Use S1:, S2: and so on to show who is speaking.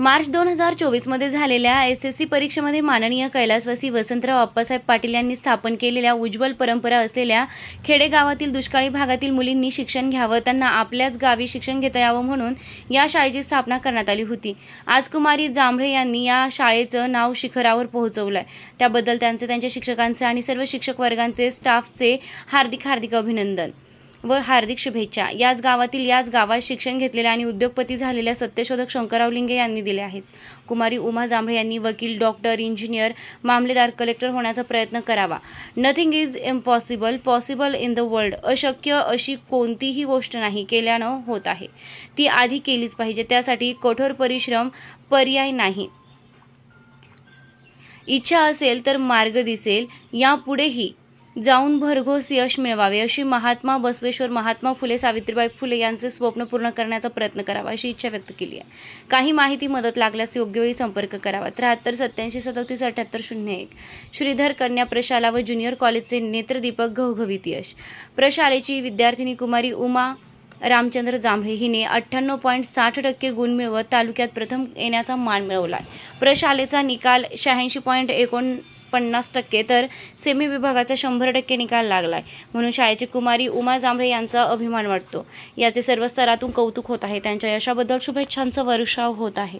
S1: मार्च दोन हजार चोवीसमध्ये झालेल्या एस एस सी परीक्षेमध्ये माननीय कैलासवासी वसंतराव अप्पासाहेब पाटील यांनी स्थापन केलेल्या उज्ज्वल परंपरा असलेल्या खेडेगावातील दुष्काळी भागातील मुलींनी शिक्षण घ्यावं त्यांना आपल्याच गावी शिक्षण घेता यावं म्हणून या शाळेची स्थापना करण्यात आली होती. आज कुमारी जांभळे यांनी या शाळेचं नाव शिखरावर पोहोचवलं आहे त्याबद्दल त्यांचे त्यांच्या शिक्षकांचे आणि सर्व शिक्षक वर्गांचे स्टाफचे हार्दिक हार्दिक अभिनंदन. व हार्दिक शुभेच्छा. याच गावातील याच गावात शिक्षण घेतलेल्या आणि उद्योगपती झालेल्या सत्यशोधक शंकरराव लिंगे यांनी दिले आहेत. कुमारी उमा जांभळे यांनी वकील डॉक्टर इंजिनियर मामलेदार कलेक्टर होण्याचा प्रयत्न करावा. Nothing is impossible possible in the world अशक्य अशी कोणतीही गोष्ट नाही केल्यानं होत आहे. ती आधी केलीच पाहिजे त्यासाठी कठोर परिश्रम पर्याय नाही. इच्छा असेल तर मार्ग दिसेल यापुढेही जाऊन भरघोस यश मिळवावे अशी महात्मा बसवेश्वर महात्मा फुले सावित्रीबाई फुले यांचे स्वप्न पूर्ण करण्याचा प्रयत्न करावा अशी इच्छा व्यक्त केली आहे. काही माहिती मदत लागल्यास योग्य वेळी संपर्क करावा. त्र्याहत्तर सत्याऐंशी सदतीस अठ्याहत्तर शून्य एक. श्रीधर कन्या प्रशाला व ज्युनियर कॉलेजचे नेत्रदीपक घवघवीत यश. प्रशालेची विद्यार्थिनी कुमारी उमा रामचंद्र जांभळे हिने अठ्ठ्याण्णव पॉईंट साठ टक्के गुण मिळवत तालुक्यात प्रथम येण्याचा मान मिळवला आहे. प्रशालेचा निकाल शहाऐंशी पॉईंट एकोण पन्नास टक्के तर सेमी विभागाचा शंभर टक्के निकाल लागला आहे म्हणून शाळेची कुमारी उमा जांभळे यांचा अभिमान वाटतो. याचे सर्व स्तरातून कौतुक होत आहे. त्यांच्या यशाबद्दल शुभेच्छांचा वर्षाव होत आहे.